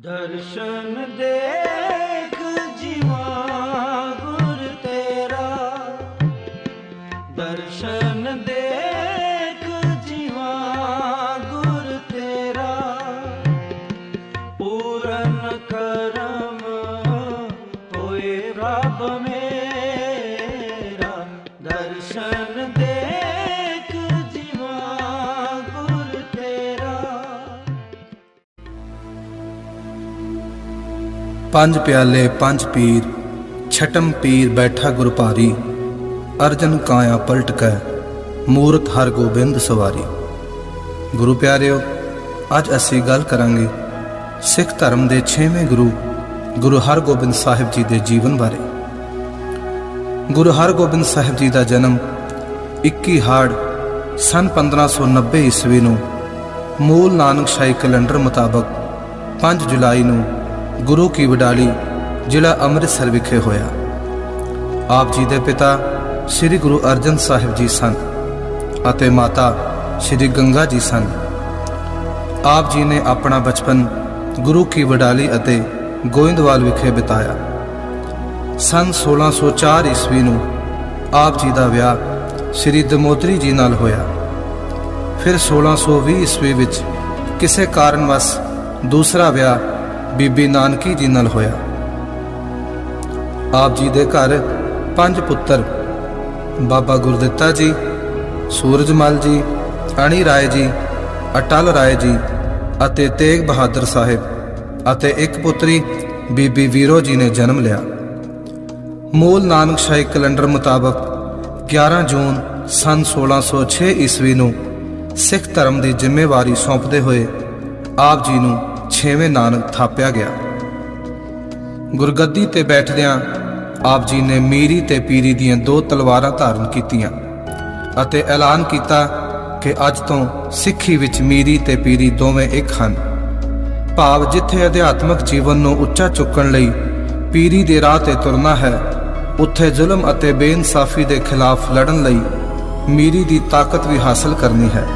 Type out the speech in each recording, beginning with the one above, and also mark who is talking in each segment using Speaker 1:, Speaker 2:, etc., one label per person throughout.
Speaker 1: ਦਰਸ਼ਨ ਦੇਖ ਜੀਵਾ।
Speaker 2: ਪੰਜ ਪਿਆਲੇ, ਪੰਜ ਪੀਰ, ਛਟਮ ਪੀਰ ਬੈਠਾ ਗੁਰ ਭਾਰੀ। ਅਰਜਨ ਕਾਇਆ ਪਲਟ ਕੈ, ਮੂਰਤ ਹਰ ਗੋਬਿੰਦ ਸਵਾਰੀ। ਗੁਰੂ ਪਿਆਰਿਓ, ਅੱਜ ਅਸੀਂ ਗੱਲ ਕਰਾਂਗੇ ਸਿੱਖ ਧਰਮ ਦੇ 6ਵੇਂ ਗੁਰੂ ਗੁਰੂ ਹਰਗੋਬਿੰਦ ਸਾਹਿਬ ਜੀ ਦੇ ਜੀਵਨ ਬਾਰੇ। ਗੁਰੂ ਹਰਗੋਬਿੰਦ ਸਾਹਿਬ ਜੀ ਦਾ ਜਨਮ 21 ਹਾੜ ਸਨ 1590 ਈਸਵੀ ਨੂੰ ਮੂਲ ਨਾਨਕ ਸ਼ਾਹੀ ਕੈਲੰਡਰ ਮੁਤਾਬਕ 5 ਜੁਲਾਈ ਨੂੰ ਗੁਰੂ ਕੀ ਵਡਾਲੀ, ਜ਼ਿਲ੍ਹਾ ਅੰਮ੍ਰਿਤਸਰ ਵਿਖੇ ਹੋਇਆ। ਆਪ ਜੀ ਦੇ ਪਿਤਾ ਸ੍ਰੀ ਗੁਰੂ ਅਰਜਨ ਸਾਹਿਬ ਜੀ ਸਨ ਅਤੇ ਮਾਤਾ ਸ੍ਰੀ ਗੰਗਾ ਜੀ ਸਨ। ਆਪ ਜੀ ਨੇ ਆਪਣਾ ਬਚਪਨ ਗੁਰੂ ਕੀ ਵਡਾਲੀ ਅਤੇ ਗੋਇੰਦਵਾਲ ਵਿਖੇ ਬਿਤਾਇਆ। ਸਨ 1604 ਈਸਵੀ ਨੂੰ ਆਪ ਜੀ ਦਾ ਵਿਆਹ ਸ੍ਰੀ ਦਮੋਦਰੀ ਜੀ ਨਾਲ ਹੋਇਆ। ਫਿਰ 1620 ਈਸਵੀ ਵਿੱਚ ਕਿਸੇ ਕਾਰਨ ਵਸ ਦੂਸਰਾ ਵਿਆਹ ਬੀਬੀ ਨਾਨਕੀ ਜੀ ਨਾਲ ਹੋਇਆ। ਆਪ ਜੀ ਦੇ ਘਰ ਪੰਜ ਪੁੱਤਰ, ਬਾਬਾ ਗੁਰਦਿੱਤਾ ਜੀ, ਸੂਰਜਮਲ ਜੀ, ਅਣੀ ਰਾਏ ਜੀ, ਅਟਲ ਰਾਏ ਜੀ ਅਤੇ ਤੇਗ ਬਹਾਦਰ ਸਾਹਿਬ ਅਤੇ ਇੱਕ ਪੁੱਤਰੀ ਬੀਬੀ ਵੀਰੋ ਜੀ ਨੇ ਜਨਮ ਲਿਆ। ਮੂਲ ਨਾਨਕ ਸ਼ਾਹੀ ਕੈਲੰਡਰ ਮੁਤਾਬਕ 11 ਜੂਨ ਸਨ 1606 ਈਸਵੀ ਨੂੰ ਸਿੱਖ ਧਰਮ ਦੀ ਜ਼ਿੰਮੇਵਾਰੀ ਸੌਂਪਦੇ ਹੋਏ ਆਪ ਜੀ ਨੂੰ ਛੇਵੇਂ ਨਾਨਕ ਥਾਪਿਆ ਗਿਆ। ਗੁਰਗੱਦੀ ਤੇ ਬੈਠਦਿਆਂ ਆਪ ਜੀ ਨੇ ਮੀਰੀ ਤੇ ਪੀਰੀ ਦੀਆਂ ਦੋ ਤਲਵਾਰਾਂ ਧਾਰਨ ਕੀਤੀਆਂ ਅਤੇ ਐਲਾਨ ਕੀਤਾ ਕਿ ਅੱਜ ਤੋਂ ਸਿੱਖੀ ਵਿੱਚ ਮੀਰੀ ਤੇ ਪੀਰੀ ਦੋਵੇਂ ਇੱਕ ਹਨ। ਭਾਵ ਜਿੱਥੇ ਅਧਿਆਤਮਕ ਜੀਵਨ ਨੂੰ ਉੱਚਾ ਚੁੱਕਣ ਲਈ ਪੀਰੀ ਦੇ ਰਾਹ ਤੇ ਤੁਰਨਾ ਹੈ, ਉੱਥੇ ਜ਼ੁਲਮ ਅਤੇ ਬੇਇਨਸਾਫੀ ਦੇ ਖਿਲਾਫ ਲੜਨ ਲਈ ਮੀਰੀ ਦੀ ਤਾਕਤ ਵੀ ਹਾਸਲ ਕਰਨੀ ਹੈ।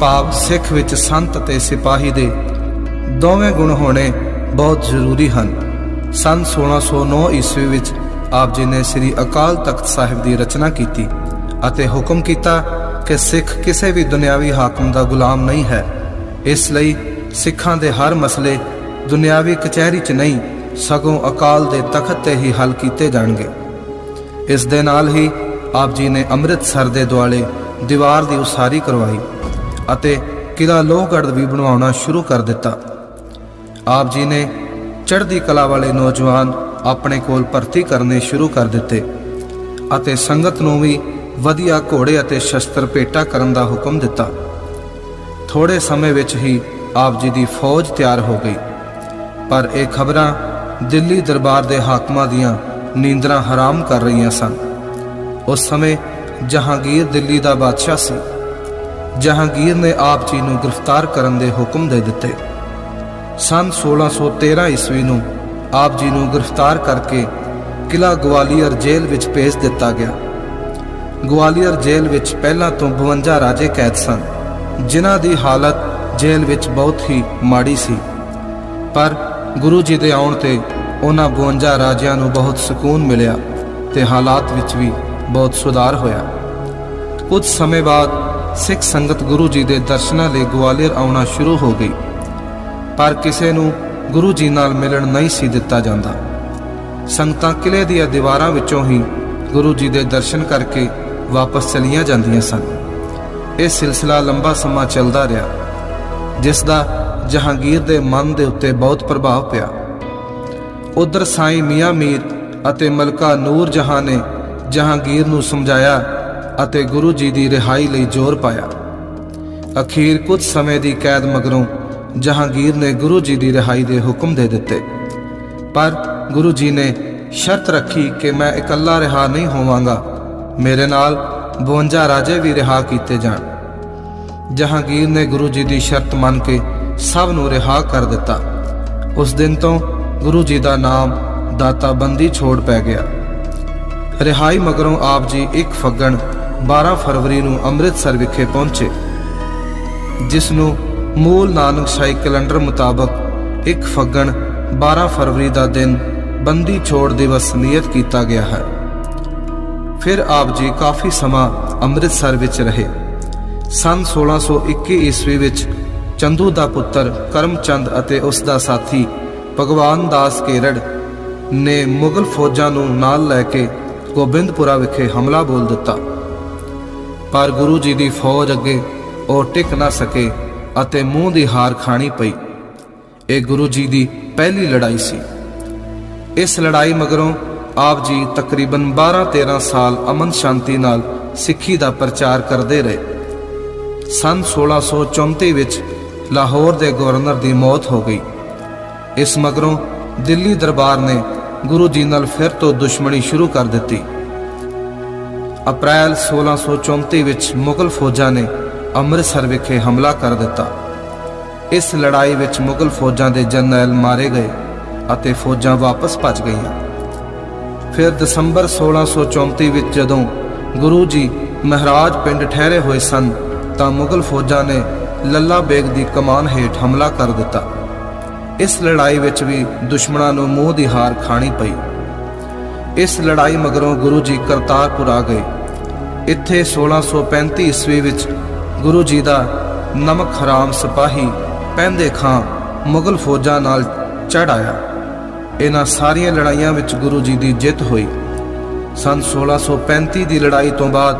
Speaker 2: ਭਾਵ ਸਿੱਖ ਵਿੱਚ ਸੰਤ ਅਤੇ ਸਿਪਾਹੀ ਦੇ ਦੋਵੇਂ ਗੁਣ ਹੋਣੇ ਬਹੁਤ ਜ਼ਰੂਰੀ ਹਨ। ਸਨ 1609 ਈਸਵੀ ਵਿੱਚ ਆਪ ਜੀ ਨੇ ਸ੍ਰੀ ਅਕਾਲ ਤਖਤ ਸਾਹਿਬ ਦੀ ਰਚਨਾ ਕੀਤੀ ਅਤੇ ਹੁਕਮ ਕੀਤਾ ਕਿ ਸਿੱਖ ਕਿਸੇ ਵੀ ਦੁਨਿਆਵੀ ਹਾਕਮ ਦਾ ਗੁਲਾਮ ਨਹੀਂ ਹੈ। ਇਸ ਲਈ ਸਿੱਖਾਂ ਦੇ ਹਰ ਮਸਲੇ ਦੁਨਿਆਵੀ ਕਚਹਿਰੀ 'ਚ ਨਹੀਂ, ਸਗੋਂ ਅਕਾਲ ਦੇ ਤਖਤ ਤੇ ਹੀ ਹੱਲ ਕੀਤੇ ਜਾਣਗੇ। ਇਸ ਦੇ ਨਾਲ ਹੀ ਆਪ ਜੀ ਨੇ ਅੰਮ੍ਰਿਤਸਰ ਦੇ ਦੁਆਲੇ ਦੀਵਾਰ ਦੀ ਉਸਾਰੀ ਕਰਵਾਈ ਅਤੇ ਕਿਲਾ ਲੋਹਗੜ੍ਹ ਵੀ ਬਣਵਾਉਣਾ ਸ਼ੁਰੂ ਕਰ ਦਿੱਤਾ। ਆਪ ਜੀ ਨੇ ਚੜ੍ਹਦੀ ਕਲਾ ਵਾਲੇ ਨੌਜਵਾਨ ਆਪਣੇ ਕੋਲ ਭਰਤੀ ਕਰਨੇ ਸ਼ੁਰੂ ਕਰ ਦਿੱਤੇ ਅਤੇ ਸੰਗਤ ਨੂੰ ਵੀ ਵਧੀਆ ਘੋੜੇ ਅਤੇ ਸ਼ਸਤਰ ਭੇਟਾ ਕਰਨ ਦਾ ਹੁਕਮ ਦਿੱਤਾ। ਥੋੜੇ ਸਮੇਂ ਵਿੱਚ ਹੀ ਆਪ ਜੀ ਦੀ ਫੌਜ ਤਿਆਰ ਹੋ ਗਈ। ਪਰ ਇਹ ਖਬਰਾਂ ਦਿੱਲੀ ਦਰਬਾਰ ਦੇ ਹਾਕਮਾਂ ਦੀਆਂ ਨੀਂਦਰਾਂ ਹਰਾਮ ਕਰ ਰਹੀਆਂ ਸਨ। ਉਸ ਸਮੇਂ ਜਹਾਂਗੀਰ ਦਿੱਲੀ ਦਾ ਬਾਦਸ਼ਾਹ ਸੀ। ਜਹਾਂਗੀਰ ਨੇ ਆਪ ਜੀ ਨੂੰ ਗ੍ਰਿਫਤਾਰ ਕਰਨ ਦੇ ਹੁਕਮ ਦੇ ਦਿੱਤੇ। ਸਨ 1613 ਈਸਵੀ ਨੂੰ ਆਪ ਜੀ ਨੂੰ ਗ੍ਰਿਫਤਾਰ ਕਰਕੇ ਕਿਲਾ ਗਵਾਲੀਅਰ ਜੇਲ੍ਹ ਵਿੱਚ ਭੇਜ ਦਿੱਤਾ ਗਿਆ। ਗਵਾਲੀਅਰ ਜੇਲ੍ਹ ਵਿੱਚ ਪਹਿਲਾਂ ਤੋਂ 52 ਰਾਜੇ ਕੈਦ ਸਨ, ਜਿਨ੍ਹਾਂ ਦੀ ਹਾਲਤ ਜੇਲ੍ਹ ਵਿੱਚ ਬਹੁਤ ਹੀ ਮਾੜੀ ਸੀ। ਪਰ ਗੁਰੂ ਜੀ ਦੇ ਆਉਣ ਤੇ ਉਹਨਾਂ 52 ਰਾਜਿਆਂ ਨੂੰ ਬਹੁਤ ਸਕੂਨ ਮਿਲਿਆ ਤੇ ਹਾਲਾਤ ਵਿੱਚ ਵੀ ਬਹੁਤ ਸੁਧਾਰ ਹੋਇਆ। ਕੁਝ ਸਮੇਂ ਬਾਅਦ ਸਿੱਖ ਸੰਗਤ ਗੁਰੂ ਜੀ ਦੇ ਦਰਸ਼ਨਾਂ ਲਈ ਗਵਾਲੀਅਰ ਆਉਣਾ ਸ਼ੁਰੂ ਹੋ ਗਈ। ਪਰ ਕਿਸੇ ਨੂੰ ਗੁਰੂ ਜੀ ਨਾਲ ਮਿਲਣ ਨਹੀਂ ਸੀ ਦਿੱਤਾ ਜਾਂਦਾ। ਸੰਗਤਾਂ ਕਿਲੇ ਦੀਆਂ ਦੀਵਾਰਾਂ ਵਿੱਚੋਂ ਹੀ ਗੁਰੂ ਜੀ ਦੇ ਦਰਸ਼ਨ ਕਰਕੇ ਵਾਪਸ ਚਲੀਆਂ ਜਾਂਦੀਆਂ ਸਨ। ਇਹ ਸਿਲਸਿਲਾ ਲੰਬਾ ਸਮਾਂ ਚੱਲਦਾ ਰਿਹਾ, ਜਿਸ ਦਾ ਜਹਾਂਗੀਰ ਦੇ ਮਨ ਦੇ ਉੱਤੇ ਬਹੁਤ ਪ੍ਰਭਾਵ ਪਿਆ। ਉਧਰ ਸਾਈਂ ਮੀਆਂ ਮੀਰ ਅਤੇ ਮਲਕਾ ਨੂਰ ਜਹਾਂ ਨੇ ਜਹਾਂਗੀਰ ਨੂੰ ਸਮਝਾਇਆ ਅਤੇ ਗੁਰੂ ਜੀ ਦੀ ਰਿਹਾਈ ਲਈ ਜ਼ੋਰ ਪਾਇਆ। ਅਖੀਰ ਕੁਝ ਸਮੇਂ ਦੀ ਕੈਦ ਮਗਰੋਂ ਜਹਾਂਗੀਰ ਨੇ ਗੁਰੂ ਜੀ ਦੀ ਰਿਹਾਈ ਦੇ ਹੁਕਮ ਦੇ ਦਿੱਤੇ। ਪਰ ਗੁਰੂ ਜੀ ਨੇ ਸ਼ਰਤ ਰੱਖੀ ਕਿ ਮੈਂ ਇਕੱਲਾ ਰਿਹਾ ਨਹੀਂ ਹੋਵਾਂਗਾ। ਮੇਰੇ ਨਾਲ 52 ਰਾਜੇ ਵੀ ਰਿਹਾ ਕੀਤੇ ਜਾਣ। ਜਹਾਂਗੀਰ ਨੇ ਗੁਰੂ ਜੀ ਦੀ ਸ਼ਰਤ ਮੰਨ ਕੇ ਸਭ ਨੂੰ ਰਿਹਾ ਕਰ ਦਿੱਤਾ। ਉਸ ਦਿਨ ਤੋਂ ਗੁਰੂ ਜੀ ਦਾ ਨਾਮ ਦਾਤਾ ਬੰਦੀ ਛੋੜ ਪੈ ਗਿਆ। ਰਿਹਾਈ ਮਗਰੋਂ ਆਪ ਜੀ 1 ਫੱਗਣ 12 ਫਰਵਰੀ ਨੂੰ ਅੰਮ੍ਰਿਤਸਰ ਵਿਖੇ ਪਹੁੰਚੇ, ਜਿਸ ਨੂੰ ਮੂਲ ਨਾਨਕ ਸ਼ਾਹੀ ਕੈਲੰਡਰ ਮੁਤਾਬਕ 1 ਫੱਗਣ 12 ਫਰਵਰੀ ਦਾ ਦਿਨ ਬੰਦੀ ਛੋੜ ਦਿਵਸ ਨਿਯਤ ਕੀਤਾ ਗਿਆ ਹੈ। ਫਿਰ ਆਪ ਜੀ ਕਾਫੀ ਸਮਾਂ ਅੰਮ੍ਰਿਤਸਰ ਵਿੱਚ ਰਹੇ। ਸਨ 1621 ਈਸਵੀ ਵਿੱਚ ਚੰਦੂ ਦਾ ਪੁੱਤਰ ਕਰਮਚੰਦ ਅਤੇ ਉਸ ਦਾ ਸਾਥੀ ਭਗਵਾਨ ਦਾਸ ਕੇਰੜ ਨੇ ਮੁਗਲ ਫੌਜਾਂ ਨੂੰ ਨਾਲ ਲੈ ਕੇ ਗੋਬਿੰਦਪੁਰਾ ਵਿਖੇ ਹਮਲਾ ਬੋਲ ਦਿੱਤਾ। ਪਰ ਗੁਰੂ ਜੀ ਦੀ ਫੌਜ ਅੱਗੇ ਉਹ ਟਿਕ ਨਾ ਸਕੇ। ਅਤੇ ਮੂੰਹ ਦੀ ਹਾਰ ਖਾਣੀ ਪਈ। ਇਹ ਗੁਰੂ ਜੀ ਦੀ ਪਹਿਲੀ ਲੜਾਈ ਸੀ। ਇਸ ਲੜਾਈ ਮਗਰੋਂ ਆਪ ਜੀ ਤਕਰੀਬਨ 12-13 ਸਾਲ ਅਮਨ ਸ਼ਾਂਤੀ ਨਾਲ ਸਿੱਖੀ ਦਾ ਪ੍ਰਚਾਰ ਕਰਦੇ ਰਹੇ। ਸਨ 1634 ਵਿੱਚ ਲਾਹੌਰ ਦੇ ਗਵਰਨਰ ਦੀ ਮੌਤ ਹੋ ਗਈ। ਇਸ ਮਗਰੋਂ ਦਿੱਲੀ ਦਰਬਾਰ ਨੇ ਗੁਰੂ ਜੀ ਨਾਲ ਫਿਰ ਤੋਂ ਦੁਸ਼ਮਣੀ ਸ਼ੁਰੂ ਕਰ ਦਿੱਤੀ। ਅਪ੍ਰੈਲ 1634 ਵਿੱਚ ਮੁਗਲ ਫੌਜਾਂ ਨੇ ਅੰਮ੍ਰਿਤਸਰ ਵਿਖੇ ਹਮਲਾ ਕਰ ਦਿੱਤਾ। ਇਸ ਲੜਾਈ ਵਿੱਚ ਮੁਗਲ ਫੌਜਾਂ ਦੇ ਜਰਨੈਲ ਮਾਰੇ ਗਏ ਅਤੇ ਫੌਜਾਂ ਵਾਪਸ ਭੱਜ ਗਈਆਂ। ਫਿਰ ਦਸੰਬਰ 1634 ਵਿੱਚ ਜਦੋਂ ਗੁਰੂ ਜੀ ਮਹਾਰਾਜ ਪਿੰਡ ਠਹਿਰੇ ਹੋਏ ਸਨ, ਤਾਂ ਮੁਗਲ ਫੌਜਾਂ ਨੇ ਲੱਲਾ ਬੇਗ ਦੀ ਕਮਾਨ ਹੇਠ ਹਮਲਾ ਕਰ ਦਿੱਤਾ। ਇਸ ਲੜਾਈ ਵਿੱਚ ਵੀ ਦੁਸ਼ਮਣਾਂ ਨੂੰ ਮੂੰਹ ਦੀ ਹਾਰ ਖਾਣੀ ਪਈ। ਇਸ ਲੜਾਈ ਮਗਰੋਂ ਗੁਰੂ ਜੀ ਕਰਤਾਰਪੁਰ ਆ ਗਏ। ਇੱਥੇ 1635 ਈਸਵੀ ਵਿੱਚ ਗੁਰੂ ਜੀ ਦਾ ਨਮਕ ਹਰਾਮ ਸਿਪਾਹੀ ਪਹਿੰਦੇ ਖਾਂ ਮੁਗਲ ਫੌਜਾਂ ਨਾਲ ਚੜ ਆਇਆ। ਇਹਨਾਂ ਸਾਰੀਆਂ ਲੜਾਈਆਂ ਵਿੱਚ ਗੁਰੂ ਜੀ ਦੀ ਜਿੱਤ ਹੋਈ। ਸਨ 1635 ਦੀ ਲੜਾਈ ਤੋਂ ਬਾਅਦ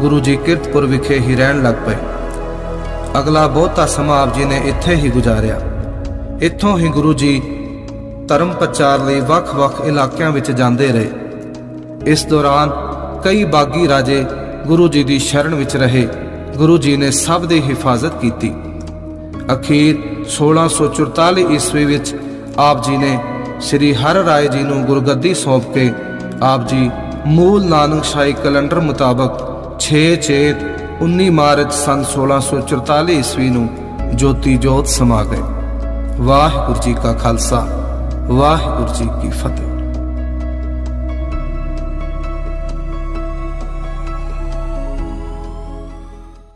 Speaker 2: ਗੁਰੂ ਜੀ ਕਿਰਤਪੁਰ ਵਿਖੇ ਹੀ ਰਹਿਣ ਲੱਗ ਪਏ। ਅਗਲਾ ਬਹੁਤਾ ਸਮਾਂ ਆਪ ਜੀ ਨੇ ਇੱਥੇ ਹੀ ਗੁਜ਼ਾਰਿਆ। ਇੱਥੋਂ ਹੀ ਗੁਰੂ ਜੀ ਧਰਮ ਪ੍ਰਚਾਰ ਲਈ ਵੱਖ-ਵੱਖ ਇਲਾਕਿਆਂ ਵਿੱਚ ਜਾਂਦੇ ਰਹੇ। ਇਸ ਦੌਰਾਨ ਕਈ ਬਾਗੀ ਰਾਜੇ ਗੁਰੂ ਜੀ ਦੀ ਸ਼ਰਨ ਵਿੱਚ ਰਹੇ। ਗੁਰੂ ਜੀ ਨੇ ਸਭ ਦੀ ਹਿਫਾਜ਼ਤ ਕੀਤੀ। ਅਖੀਰ 1644 ਈਸਵੀ ਵਿੱਚ ਆਪ ਜੀ ਨੇ ਸ੍ਰੀ ਹਰ ਰਾਏ ਜੀ ਨੂੰ ਗੁਰਗੱਦੀ ਸੌਂਪ ਕੇ ਆਪ ਜੀ ਮੂਲ ਨਾਨਕ ਸ਼ਾਹੀ ਕੈਲੰਡਰ ਮੁਤਾਬਕ 6 ਚੇਤ 19 ਮਾਰਚ ਸਨ 1644 ਈਸਵੀ ਨੂੰ ਜੋਤੀ ਜੋਤ ਸਮਾ ਗਏ। ਵਾਹਿਗੁਰੂ ਜੀ ਕਾ ਖਾਲਸਾ, ਵਾਹਿਗੁਰੂ ਜੀ ਕੀ ਫਤਿਹ।